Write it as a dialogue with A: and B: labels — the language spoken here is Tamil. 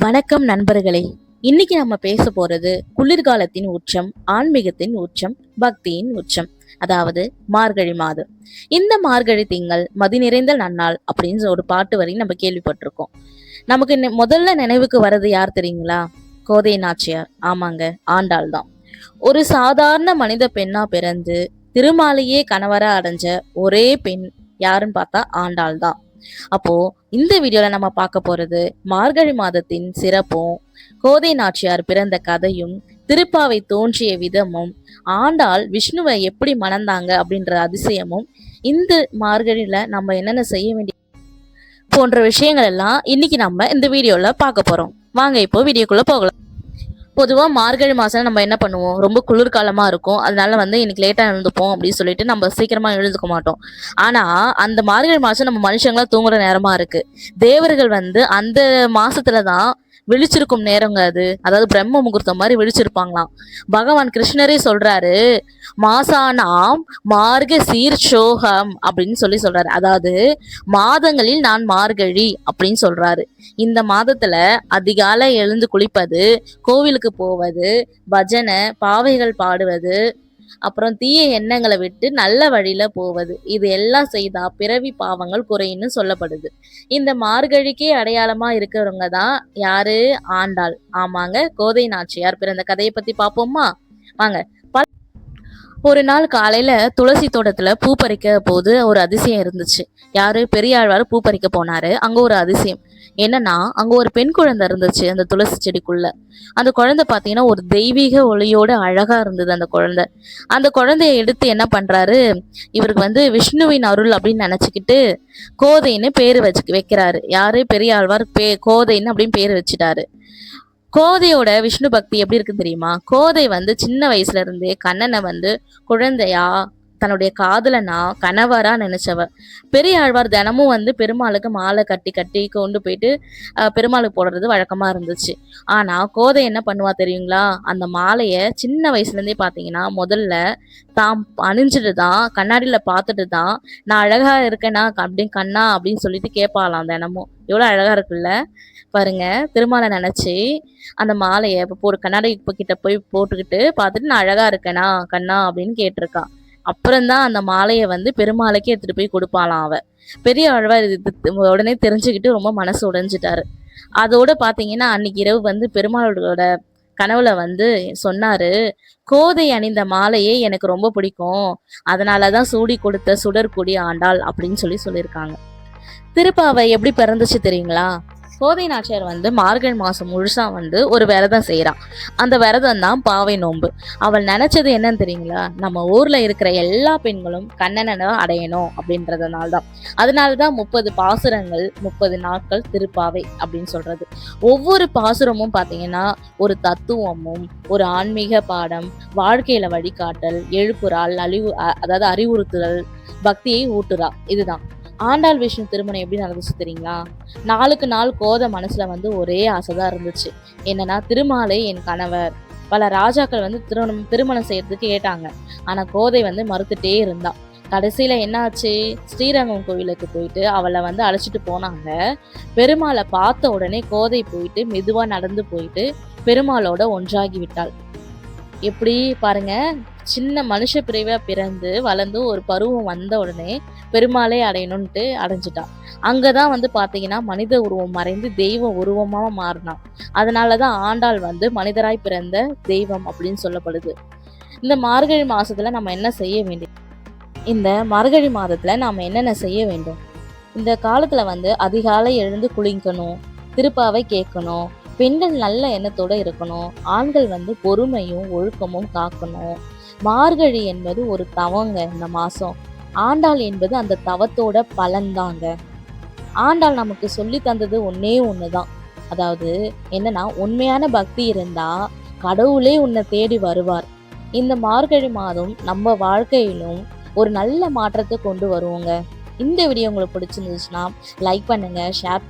A: வணக்கம் நண்பர்களே. இன்னைக்கு நம்ம பேச போறது குளிர்காலத்தின் உச்சம் ஆன்மீகத்தின் உச்சம் பக்தியின் உச்சம் அதாவது மார்கழி மாதம். இந்த மார்கழி திங்கள் மதி நிறைந்த நன்னாள் அப்படின்னு ஒரு பாட்டு வரையும் நம்ம கேள்விப்பட்டிருக்கோம். நமக்கு முதல்ல நினைவுக்கு வர்றது யார் தெரியுங்களா? கோதை நாச்சியார். ஆமாங்க ஆண்டாள் தான். ஒரு சாதாரண மனித பெண்ணா பிறந்து திருமாலையே கணவரா அடைஞ்ச ஒரே பெண் யாருன்னு பார்த்தா ஆண்டாள் தான். அப்போ இந்த வீடியோல நம்ம பார்க்க போறது மார்கழி மாதத்தின் சிறப்பும் கோதை நாச்சியார் பிறந்த கதையும் திருப்பாவை தோன்றிய விதமும் ஆண்டாள் விஷ்ணுவை எப்படி மணந்தாங்க அப்படின்ற அதிசயமும் இந்த மார்கழியில நம்ம என்னென்ன செய்ய வேண்டிய போன்ற விஷயங்கள் எல்லாம் இன்னைக்கு நம்ம இந்த வீடியோல பார்க்க போறோம். வாங்க இப்போ வீடியோக்குள்ள போகலாம். பொதுவா மார்கழி மாசம் நம்ம என்ன பண்ணுவோம்? ரொம்ப குளிர்காலமா இருக்கும். அதனால வந்து இன்னைக்கு லேட்டா எழுந்துப்போம் அப்படின்னு சொல்லிட்டு நம்ம சீக்கிரமா எழுந்துக்க மாட்டோம். ஆனா அந்த மார்கழி மாசம் நம்ம மனுஷங்களா தூங்குற நேரமா இருக்கு. தேவர்கள் வந்து அந்த மாசத்துல தான் விழிச்சிருக்கும் நேரங்க அது. அதாவது பிரம்ம முகூர்த்தம் மாதிரி விழிச்சிருப்பாங்களாம். பகவான் கிருஷ்ணரே சொல்றாரு மாசானாம் மார்க சீர் சோகம் அப்படின்னு சொல்லி சொல்றாரு. அதாவது மாதங்களில் நான் மார்கழி அப்படின்னு சொல்றாரு. இந்த மாதத்துல அதிகாலை எழுந்து குளிப்பது கோவிலுக்கு போவது பஜனை பாவைகள் பாடுவது அப்புறம் தீய எண்ணங்களை விட்டு நல்ல வழியில போவது. இது எல்லாம் செய்தா பிறவி பாவங்கள் குறையும்னு சொல்லப்படுது. இந்த மார்கழிக்கே அடையாளமா இருக்கிறவங்க தான் யாரு? ஆண்டாள். ஆமாங்க கோதை நாச்சியார். பிறந்த கதையை பத்தி பாப்போமா வாங்க ஒரு நாள் காலையில துளசி தோட்டத்துல பூ பறிக்க போது ஒரு அதிசயம் இருந்துச்சு. யாரு? பெரியாழ்வார் பூ பறிக்க போனாரு. அங்க ஒரு அதிசயம். என்னன்னா அங்க ஒரு பெண் குழந்தை இருந்துச்சு அந்த துளசி செடிக்குள்ள. அந்த குழந்தை பாத்தீங்கன்னா ஒரு தெய்வீக ஒளியோட அழகா இருந்தது அந்த குழந்தை. அந்த குழந்தைய எடுத்து என்ன பண்றாரு? இவருக்கு வந்து விஷ்ணுவின் அருள் அப்படின்னு நினைச்சுக்கிட்டு கோதைன்னு பேரு வச்சு வைக்கிறாரு. யாரு? பெரியாழ்வார் பே கோதைன்னு அப்படின்னு பேரு வச்சுட்டாரு. கோதையோட விஷ்ணு பக்தி எப்படி இருக்குன்னு தெரியுமா? கோதை வந்து சின்ன வயசுல இருந்தே கண்ணனை வந்து குழந்தையா தன்னுடைய காதலனா கணவரா நினைச்சவ. பெரிய ஆழ்வார் தினமும் வந்து பெருமாளுக்கு மாலை கட்டி கட்டி கொண்டு போயிட்டு பெருமாளுக்கு போடுறது வழக்கமா இருந்துச்சு. ஆனா கோதை என்ன பண்ணுவா தெரியுங்களா? அந்த மாலைய சின்ன வயசுல இருந்தே பாத்தீங்கன்னா முதல்ல தாம் அணிஞ்சிட்டு தான் கண்ணாடியில பார்த்துட்டு தான் நான் அழகா இருக்கேனா அப்படின்னு கண்ணா அப்படின்னு சொல்லிட்டு கேட்பாளாம் தினமும். எவ்வளவு அழகா இருக்குல்ல? பாருங்க திருமாலை நினைச்சு அந்த மாலையை இப்போ ஒரு கண்ணாடி இப்போ கிட்ட போய் போட்டுக்கிட்டு பார்த்துட்டு நான் அழகா இருக்கேனா கண்ணா? அப்படின்னு கேட்டிருக்கான் அப்புறம்தான் அந்த மாலையை வந்து பெருமாளுக்கே எடுத்துட்டு போய் கொடுப்பாளாம் அவ. பெரிய ஆழ்வார் இது உடனே தெரிஞ்சுக்கிட்டு ரொம்ப மனசு உடைஞ்சிட்டாரு. அதோட பாத்தீங்கன்னா அன்னைக்கு இரவு வந்து பெருமாளோட கனவுல வந்து சொன்னாரு கோதை அணிந்த மாலையே எனக்கு ரொம்ப பிடிக்கும். அதனாலதான் சூடி கொடுத்த சுடர்குடி ஆண்டாள் அப்படின்னு சொல்லி சொல்லியிருக்காங்க. திருப்பாவை எப்படி பிறந்துச்சு தெரியுங்களா? கோதை நாச்சியார் வந்து மார்கழி மாதம் முழுசா வந்து ஒரு விரதம் செய்கிறான் அந்த விரதம் தான் பாவை நோன்பு. அவள் நினச்சது என்னன்னு தெரியுங்களா? நம்ம ஊரில் இருக்கிற எல்லா பெண்களும் கண்ணனை அடையணும் அப்படின்றதுனால தான் அதனால தான் முப்பது பாசுரங்கள் முப்பது நாட்கள் திருப்பாவை அப்படின்னு சொல்கிறது ஒவ்வொரு பாசுரமும் பார்த்தீங்கன்னா ஒரு தத்துவமும் ஒரு ஆன்மீக பாடம் வாழ்க்கையில் வழிகாட்டல் எழுப்புறால் அழிவு அ- அதாவது அறிவுறுத்துதல் பக்தியை ஊட்டுறா. இதுதான். ஆண்டாள் விஷ்ணு திருமணம் எப்படி நடந்துச்சு தெரியுங்களா? நாளுக்கு நாள் கோத மனசுல வந்து ஒரே ஆசை தான் இருந்துச்சு. என்னன்னா திருமாலை என் கணவர். பல ராஜாக்கள் வந்து திருமணம் திருமணம் செய்யறதுக்கு கேட்டாங்க. ஆனா கோதை வந்து மறுத்துட்டே இருந்தா. கடைசியில என்னாச்சு? ஸ்ரீரங்கம் கோவிலுக்கு போயிட்டு அவளை வந்து அழைச்சிட்டு போனாங்க. பெருமாளை பார்த்த உடனே கோதை போயிட்டு மெதுவா நடந்து போயிட்டு பெருமாளோட ஒன்றாகி விட்டாள். எப்படி பாருங்க சின்ன மனுஷ பிரிவாக பிறந்து வளர்ந்து ஒரு பருவம் வந்த உடனே பெருமாளை அடையணும்ட்டு அங்கே தான் வந்து பார்த்தீங்கன்னா மனித உருவம் மறைந்து தெய்வ உருவமாக மாறினான். அதனாலதான் ஆண்டாள் வந்து மனிதராய் பிறந்த தெய்வம் அப்படின்னு சொல்லப்படுது. இந்த மார்கழி மாதத்தில் நம்ம என்ன செய்ய வேண்டும் இந்த மார்கழி மாதத்தில் நாம் என்னென்ன செய்ய வேண்டும்? இந்த காலத்தில் வந்து அதிகாலை எழுந்து குளிக்கணும் திருப்பாவை கேட்கணும் பெண்கள் நல்ல எண்ணத்தோட இருக்கணும். ஆண்கள் வந்து பொறுமையும் ஒழுக்கமும் காக்கணும். மார்கழி என்பது ஒரு தவங்க இந்த மாசம். ஆண்டாள் என்பது அந்த தவத்தோட பலன்தாங்க ஆண்டாள் நமக்கு சொல்லி தந்தது ஒன்னே ஒண்ணுதான். அதாவது என்னன்னா உண்மையான பக்தி இருந்தா கடவுளே உன்னை தேடி வருவார். இந்த மார்கழி மாதம் நம்ம வாழ்க்கையிலும் ஒரு நல்ல மாற்றத்தை கொண்டு வருவோங்க. இந்த வீடியோ உங்களுக்கு பிடிச்சிருந்துச்சுன்னா லைக் பண்ணுங்க ஷேர்